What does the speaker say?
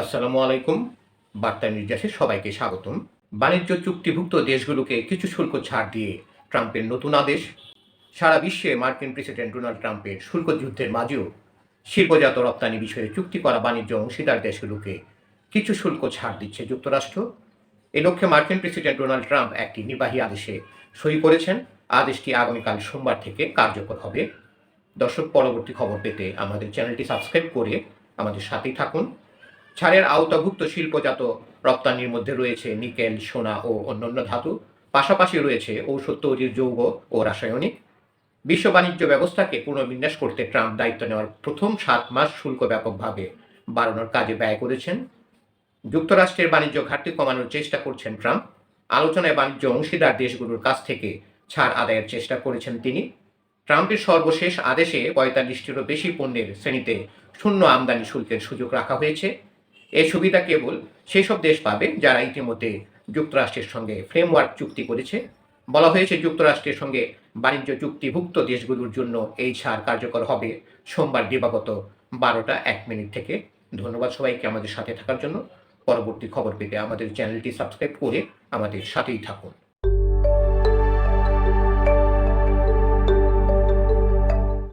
আসসালামু আলাইকুম। বার্তা নির্যাসে সবাইকে স্বাগতম। বাণিজ্য চুক্তিভুক্ত দেশগুলোকে কিছু শুল্ক ছাড় দিয়ে ট্রাম্পের নতুন আদেশ। সারা বিশ্বে মার্কিন প্রেসিডেন্ট ডোনাল্ড ট্রাম্পের শুল্ক যুদ্ধের মাঝেও শিল্পজাত রপ্তানি বিষয়ে চুক্তি করা বাণিজ্য অংশীদার দেশগুলোকে কিছু শুল্ক ছাড় দিচ্ছে যুক্তরাষ্ট্র। এ লক্ষ্যে মার্কিন প্রেসিডেন্ট ডোনাল্ড ট্রাম্প একটি নির্বাহী আদেশে সই করেছেন। আদেশটি আগামীকাল সোমবার থেকে কার্যকর হবে। দর্শক, পরবর্তী খবর পেতে আমাদের চ্যানেলটি সাবস্ক্রাইব করে আমাদের সাথেই থাকুন। ছাড়ের আওতাভুক্ত শিল্পজাত রপ্তানির মধ্যে রয়েছে নিকেল, সোনা ও অন্যান্য ধাতু। পাশাপাশি রয়েছে ঔষধ তৈরির যৌগ ও রাসায়নিক। বিশ্ব বাণিজ্য ব্যবস্থাকে পুনর্বিন্যাস করতে ট্রাম্প দায়িত্ব নেওয়ার প্রথম সাত মাস শুল্ক ব্যাপকভাবে বাড়ানোর কাজে ব্যয় করেছেন। যুক্তরাষ্ট্রের বাণিজ্য ঘাটতি কমানোর চেষ্টা করছেন ট্রাম্প। আলোচনায় বাণিজ্য অংশীদার দেশগুলোর কাছ থেকে ছাড় আদায়ের চেষ্টা করেছেন তিনি। ট্রাম্পের সর্বশেষ আদেশে পঁয়তাল্লিশটিরও বেশি পণ্যের শ্রেণীতে শূন্য আমদানি শুল্কের সুযোগ রাখা হয়েছে। এই সুবিধা কেবল সেই সব দেশ পাবে যারা ইতিমধ্যে যুক্তরাষ্ট্রের সঙ্গে ফ্রেমওয়ার্ক চুক্তি করেছে। বলা হয়েছে যুক্তরাষ্ট্রের সঙ্গে বাণিজ্য চুক্তিভুক্ত দেশগুলোর জন্য এই ছাড় কার্যকর হবে। সোমবার দিবাগত বারোটা এক মিনিট থেকে। ধন্যবাদ সবাইকে আমাদের সাথে থাকার জন্য। পরবর্তী খবর পেতে আমাদের চ্যানেলটি সাবস্ক্রাইব করে আমাদের সাথেই থাকুন।